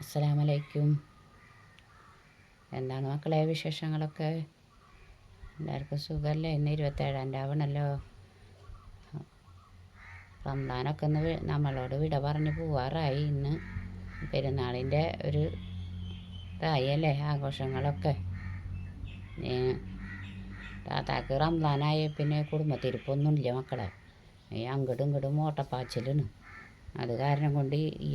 അസ്സലാമലൈക്കും. എന്താണ് മക്കളെ വിശേഷങ്ങളൊക്കെ? എല്ലാവർക്കും സുഖമല്ലേ ഇന്ന് ഇരുപത്തേഴാം രാവണല്ലോ. റംദാനൊക്കെ ഒന്ന് നമ്മളോട് വിട പറഞ്ഞ് പോവാറായി ഇന്ന്. പെരുന്നാളിന്റെ ഒരു ഇതായി അല്ലേ ആഘോഷങ്ങളൊക്കെ താത്താക്ക് റംദാനായ പിന്നെ കുടുംബത്തിരിപ്പൊന്നുമില്ല മക്കളെ. ഈ അങ്ങോട്ടും ഇങ്ങോട്ടും ഓട്ടപ്പാച്ചിലാണ്. അത് കാരണം കൊണ്ട് ഈ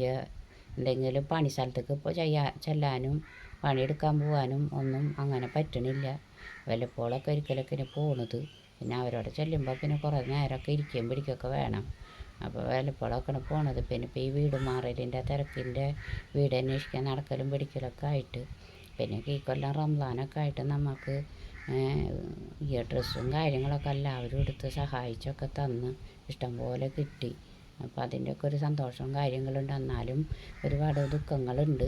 എന്തെങ്കിലും പണി സ്ഥലത്തേക്ക് ഇപ്പോൾ ചെയ്യാ ചെല്ലാനും പണിയെടുക്കാൻ പോകാനും ഒന്നും അങ്ങനെ പറ്റണില്ല. വല്ലപ്പോഴൊക്കെ ഒരിക്കലൊക്കെ പോണത്. പിന്നെ അവരോട് ചെല്ലുമ്പോൾ പിന്നെ കുറേ നേരമൊക്കെ ഇരിക്കുകയും പിടിക്കുകയൊക്കെ വേണം. അപ്പോൾ വല്ലപ്പോഴൊക്കെയാണ് പോണത്. പിന്നെ ഇപ്പോൾ ഈ വീട് മാറലിന്റെ തിരക്കിന്റെ വീട് അന്വേഷിക്കാൻ നടക്കലും പിടിക്കലൊക്കെ ആയിട്ട്. പിന്നെ ഈ കൊല്ലം റംസാനൊക്കെ ആയിട്ട് നമുക്ക് ഈ ഡ്രസ്സും കാര്യങ്ങളൊക്കെ എല്ലാവരും എടുത്ത് സഹായിച്ചൊക്കെ തന്ന് ഇഷ്ടംപോലെ കിട്ടി. അപ്പോൾ അതിന്റെയൊക്കെ ഒരു സന്തോഷവും കാര്യങ്ങളുണ്ട്. എന്നാലും ഒരുപാട് ദുഃഖങ്ങളുണ്ട്.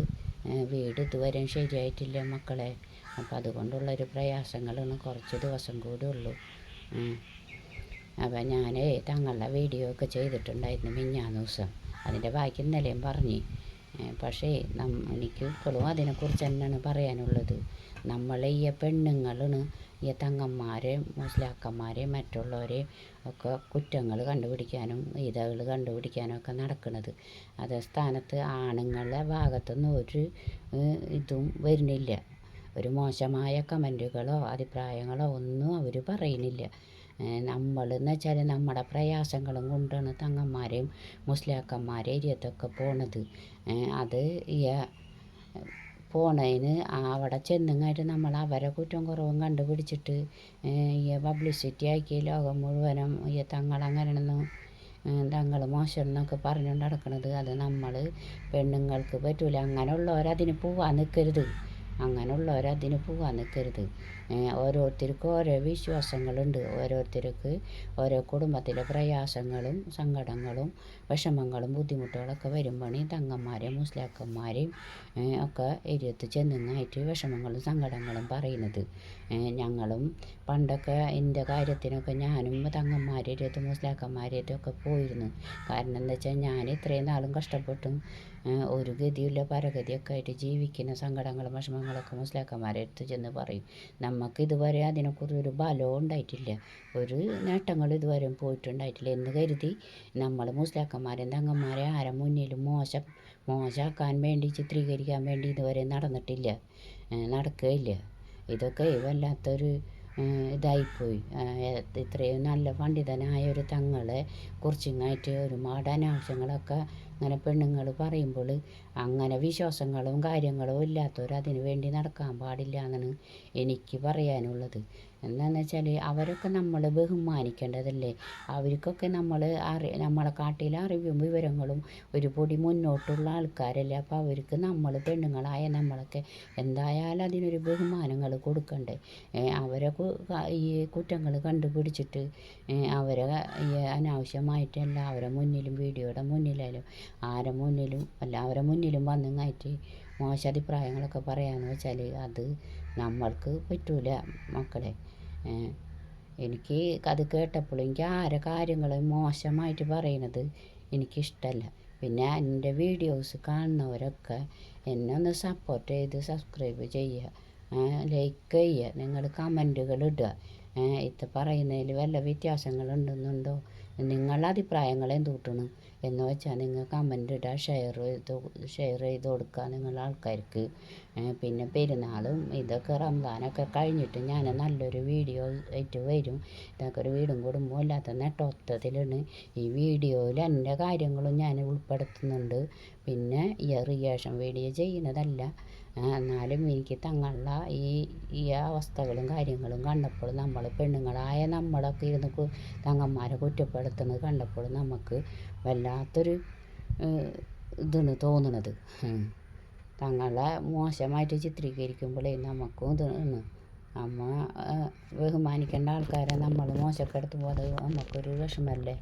വീട് ഇതുവരെയും ശരിയായിട്ടില്ല മക്കളെ. അപ്പോൾ അതുകൊണ്ടുള്ളൊരു പ്രയാസങ്ങളാണ് കുറച്ച് ദിവസം കൂടെ ഉള്ളൂ. അപ്പം ഞാൻ തങ്ങളുടെ വീഡിയോ ഒക്കെ ചെയ്തിട്ടുണ്ടായിരുന്നു മിഞ്ഞാന്ന് ദിവസം അതിന്റെ ബാക്കി ഇന്നലെയും പറഞ്ഞ്. പക്ഷേ എനിക്ക് ഇപ്പോഴും അതിനെക്കുറിച്ച് തന്നെയാണ് പറയാനുള്ളത്. നമ്മളെ ഈ പെണ്ണുങ്ങളാണ് ഈ തങ്ങന്മാരെ മുസ്ലിയാക്കന്മാരെ മറ്റുള്ളവരെ ഒക്കെ കുറ്റങ്ങൾ കണ്ടുപിടിക്കാനും ഇതകൾ കണ്ടുപിടിക്കാനും ഒക്കെ നടക്കുന്നത്. അതേ സ്ഥാനത്ത് ആണുങ്ങളുടെ ഭാഗത്തുനിന്ന് ഒരു ഇതും വരുന്നില്ല. ഒരു മോശമായ കമന്റുകളോ അഭിപ്രായങ്ങളോ ഒന്നും അവർ പറയുന്നില്ല. നമ്മളെന്ന് വെച്ചാൽ നമ്മുടെ പ്രയാസങ്ങളും കൊണ്ടാണ് തങ്ങന്മാരെയും മുസ്ലിയാക്കന്മാരെ ഇരിയത്തൊക്കെ പോണത്. അത് ഈ പോണതിന് അവിടെ ചെന്നുങ്ങായിട്ട് നമ്മൾ അവരെ കുറ്റം കുറവും കണ്ടുപിടിച്ചിട്ട് ഈ പബ്ലിസിറ്റി ആക്കി ലോകം മുഴുവനും ഈ തങ്ങൾ തങ്ങളങ്ങനെയൊന്നും തങ്ങൾ മോശം എന്നൊക്കെ പറഞ്ഞുകൊണ്ട് നടക്കണത്. അത് നമ്മൾ പെണ്ണുങ്ങൾക്ക് പറ്റൂല. അങ്ങനെയുള്ളവരതിന് പോവാൻ നിൽക്കരുത് അങ്ങനെയുള്ളവരതിന് പോകാൻ നിൽക്കരുത് ഓരോരുത്തർക്കും ഓരോ വിശ്വാസങ്ങളുണ്ട്. ഓരോരുത്തർക്ക് ഓരോ കുടുംബത്തിലെ പ്രയാസങ്ങളും സങ്കടങ്ങളും വിഷമങ്ങളും ബുദ്ധിമുട്ടുകളൊക്കെ വരുമ്പോഴേ തങ്ങന്മാരെയും മുസ്ലാക്കന്മാരെയും ഒക്കെ എരിയത്ത് ചെന്നുങ്ങായിട്ട് വിഷമങ്ങളും സങ്കടങ്ങളും പറയുന്നത്. ഞങ്ങളും പണ്ടൊക്കെ എന്റെ കാര്യത്തിനൊക്കെ ഞാനും തങ്ങന്മാരെ എരിയത്ത് മുസ്ലിയാക്കന്മാരെ ഒക്കെ പോയിരുന്നു. കാരണം എന്താ വെച്ചാൽ ഞാൻ ഇത്രയും നാളും കഷ്ടപ്പെട്ടും. ഒരു ഗതിയുള്ള പരഗതിയൊക്കെ ആയിട്ട് ജീവിക്കുന്ന സങ്കടങ്ങളും വിഷമങ്ങളൊക്കെ മുസ്ലിക്കന്മാരെ അടുത്ത് ചെന്ന് പറയും. നമുക്ക് ഇതുവരെ അതിനെക്കുറിച്ച് ഒരു ബലവും ഉണ്ടായിട്ടില്ല. ഒരു നേട്ടങ്ങൾ ഇതുവരെ പോയിട്ടുണ്ടായിട്ടില്ല. എന്ന് കരുതി നമ്മൾ മുസ്ലിക്കന്മാരെ തങ്ങന്മാരെ ആരെ മുന്നിലും മോശം മോശമാക്കാൻ വേണ്ടി ചിത്രീകരിക്കാൻ വേണ്ടി ഇതുവരെ നടന്നിട്ടില്ല. നടക്കുകയില്ല. ഇതൊക്കെ വല്ലാത്തൊരു ഇതായിപ്പോയി. ഇത്രയും നല്ല പണ്ഡിതനായ ഒരു തങ്ങളെ കുറിച്ചിങ്ങായിട്ട് ഒരുപാട് അനാവശ്യങ്ങളൊക്കെ അങ്ങനെ പെണ്ണുങ്ങൾ പറയുമ്പോൾ അങ്ങനെ വിശ്വാസങ്ങളും കാര്യങ്ങളും ഇല്ലാത്തവർ അതിന് വേണ്ടി നടക്കാൻ പാടില്ല എന്നാണ് എനിക്ക് പറയാനുള്ളത്. എന്താണെന്ന് വെച്ചാൽ അവരൊക്കെ നമ്മൾ ബഹുമാനിക്കേണ്ടതല്ലേ? അവർക്കൊക്കെ നമ്മൾ അറി നമ്മളെ കാട്ടിലെ അറിവും വിവരങ്ങളും ഒരു പൊടി മുന്നോട്ടുള്ള ആൾക്കാരല്ലേ? അപ്പോൾ അവർക്ക് നമ്മൾ പെണ്ണുങ്ങളായ നമ്മളൊക്കെ എന്തായാലും അതിനൊരു ബഹുമാനങ്ങൾ കൊടുക്കണ്ടേ? അവരെ ഈ കുറ്റങ്ങൾ കണ്ടുപിടിച്ചിട്ട് അവരെ അനാവശ്യമായിട്ടല്ല അവരെ മുന്നിലും വീഡിയോയുടെ മുന്നിലായാലും ആരെ മുന്നിലും എല്ലാവരുടെ മുന്നിലും വന്നിങ്ങായിട്ട് മോശ അഭിപ്രായങ്ങളൊക്കെ പറയാന്ന് വെച്ചാൽ അത് നമ്മൾക്ക് പറ്റൂല മക്കളെ. എനിക്ക് അത് കേട്ടപ്പോൾ എനിക്ക് ആരെ കാര്യങ്ങൾ മോശമായിട്ട് പറയണത് എനിക്കിഷ്ടമല്ല പിന്നെ എന്റെ വീഡിയോസ് കാണുന്നവരൊക്കെ എന്നെ ഒന്ന് സപ്പോർട്ട് ചെയ്ത് സബ്സ്ക്രൈബ് ചെയ്യുക. ലൈക്ക് ചെയ്യുക. നിങ്ങൾ കമന്റുകൾ ഇടുക. ഇത് പറയുന്നതിൽ വല്ല വ്യത്യാസങ്ങളുണ്ടെന്നുണ്ടോ നിങ്ങളുടെ അഭിപ്രായങ്ങൾ എന്തുകൂട്ടണം എന്ന് വെച്ചാൽ നിങ്ങൾ കമന്റ് ഇടുക ഷെയർ ചെയ്ത് ഷെയർ ചെയ്ത് കൊടുക്കുക നിങ്ങളുടെ ആൾക്കാർക്ക്. പിന്നെ പെരുന്നാളും ഇതൊക്കെ റംസാനൊക്കെ കഴിഞ്ഞിട്ട് ഞാൻ നല്ലൊരു വീഡിയോ ആയിട്ട് വരും. ഇതൊക്കെ ഒരു വീടും കുടുംബവും ഇല്ലാത്ത നെട്ടൊത്തത്തിലാണ് ഈ വീഡിയോയിൽ എന്റെ കാര്യങ്ങളും ഞാൻ ഉൾപ്പെടുത്തുന്നുണ്ട്. പിന്നെ ഈ റിയാക്ഷൻ വീഡിയോ ചെയ്യുന്നതല്ല. എന്നാലും എനിക്ക് തങ്ങളുടെ ഈ ഈ അവസ്ഥകളും കാര്യങ്ങളും കണ്ടപ്പോൾ നമ്മൾ പെണ്ണുങ്ങളായ നമ്മളൊക്കെ ഇരുന്ന് തങ്ങന്മാരെ കുറ്റപ്പെടുത്തുന്നത് കണ്ടപ്പോൾ നമുക്ക് വല്ലാത്തൊരു ഇതാണ് തോന്നണത്. തങ്ങളെ മോശമായിട്ട് ചിത്രീകരിക്കുമ്പോഴേ നമുക്കും ഇതാണ്. നമ്മ ബഹുമാനിക്കേണ്ട ആൾക്കാരെ നമ്മൾ മോശപ്പെടുത്തുമ്പോൾ അത് നമുക്കൊരു വിഷമല്ലേ?